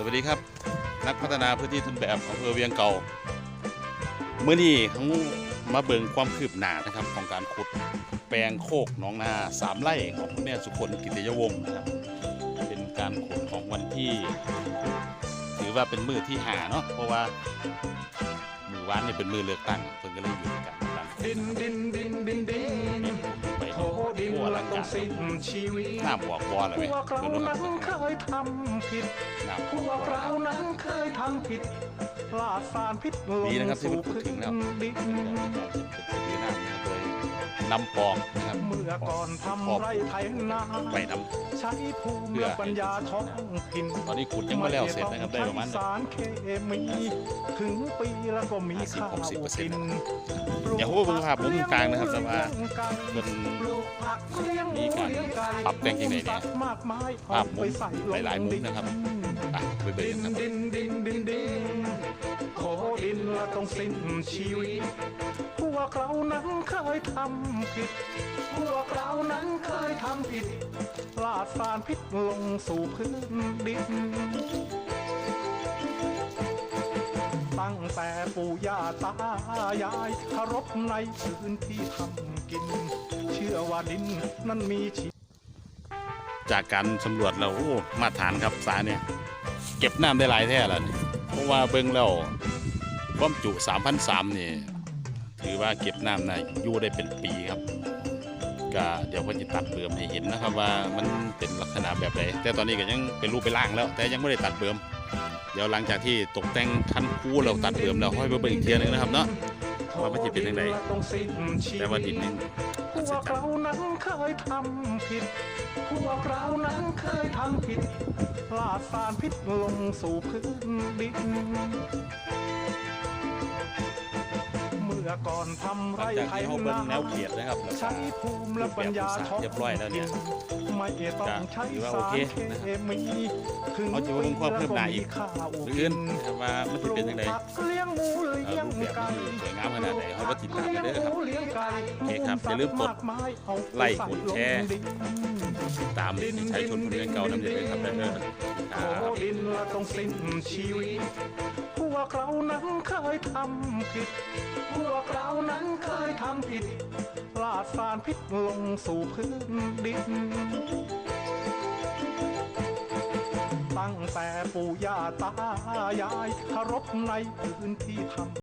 สวัสดีครับ นักพัฒนาพื้นที่ทุนแบบอำเภอเวียงเก่าเมื่อนี้เขามาเบิงความคืบหน้านะครับของการขุดแปลงโคกหนองนาสามไร่ของคุณแม่สุคนกิติยวงศ์นะครับ เป็นการขุดของวันที่ ถือว่าเป็นมือที่หาเนาะเพราะว่ามือวานนี่เป็นมือเลือกตั้งเพิ่นก็เลยหยุดกันการขุดดินดินดินดินดิน ดินทั่วละร่างต้องกายสิ้นชีวิตหน้าบวกวอลเลยไหมพวกเราเพิ่นว่านั้นเคยทำผิดหน้าพวกเรานั้นเคยทำผิดลาดสารพิษลงดีนะครับที่สู่มันพูดพื้ถึงแล้วนดิน นำปองนะครับเมื่อก่อนทำไรไถนาไปนใช้ภูมิและปัญญาท้องถิ่นำตอนนี้ขุดยังไม่แล้วเสร็จนะครับได้ประมาณใช้สารเคมีถึงปีแล้วก็มีข้าว50-60%กินเดี๋ยวผมเบิ่งภาพมุมกลางนะครับแต่ว่าปลูกผักเลี้ยงมีการเลี้ยงไก่ปรับแต่งยังไงเนี่ยสัตว์มากมายภาพมุมเอไปใส่ลงหลายๆมุมนะครับอะไปเบิ่ดิงนครับดินดินดินดินขอดินละต้องสิ้นชีวิตพว กเรานั้นเคยทำผิด พวกเรานั้นเคยทำผิด ลาดสารพิษลงสู่พื้นดิน ตั้งแต่ปู่ย่าตายายเคารพในพื้นที่ทำกิน เชื่อว่าดินนั้นมีชีวิตจากการสำรวจแล้วโอ้มาตรฐานครับสาเนี่ยเก็บน้ำได้หลายแท้แล้วนี่เพราะว่าเบิ่งแล้วความจุ3,003นี่ ถือว่าเก็บน้ำนะอยู่ได้เป็นปีครับก็เดี๋ยวก็จะตัดเบิ่มให้เห็นนะครับว่ามันเป็นลักษณะแบบไหนแต่ตอนนี้ก็ยังเป็นรูปเป็นร่างแล้ว แต่ยังไม่ได้ตัดเบิ่มเดี๋ยวหลังจากที่ตกแต่งคันคูเราตัดเบิ่มแล้วค่อยไปเบิ่งอีกเทียหนึงนะครับเนาะว่ามันจะเป็นยังไงแต่ว่าดินนี่พวกเรานั้นเคยทำผิด พวกเรานั้นเคยทำผิดลาดสารพิษลงสู่พื้นดิน มื่อก่อนทำหลัไรงจากไถที่เขาเบิ่นางแนวเขียดนะครับแล้วก็ใช้ภูมิและปัญญาท้องเรียบร้อยแล้วเนี่ยไม่ต้องใช้สารเคมีถึงเขาจะเบิ่งความคืบหน้าอีกข้าวหรืออื่นนะครับว่ามันจะเป็นยังไงผักเลี้ยงหมูเลี้ยงไก่สวยงามขนาดไหนเขาก็ติดตามกันเด้อครับ เลี้ยงไก่โอเคครับอย่าลืมกดไลค์กดแชร์ตามที่ใช้ชนคนเรียนเก่านำเด็กครับได้เลยคโอรับดินละต้องสิ้นชีวิต วกเรานั้นเคยทำผิด พวกเรานั้นเคยทำผิดลาดสารพิษลงสู่พื้นดิน ตั้งแต่ปู่ย่าตายายเคารพในพื้นที่ทำ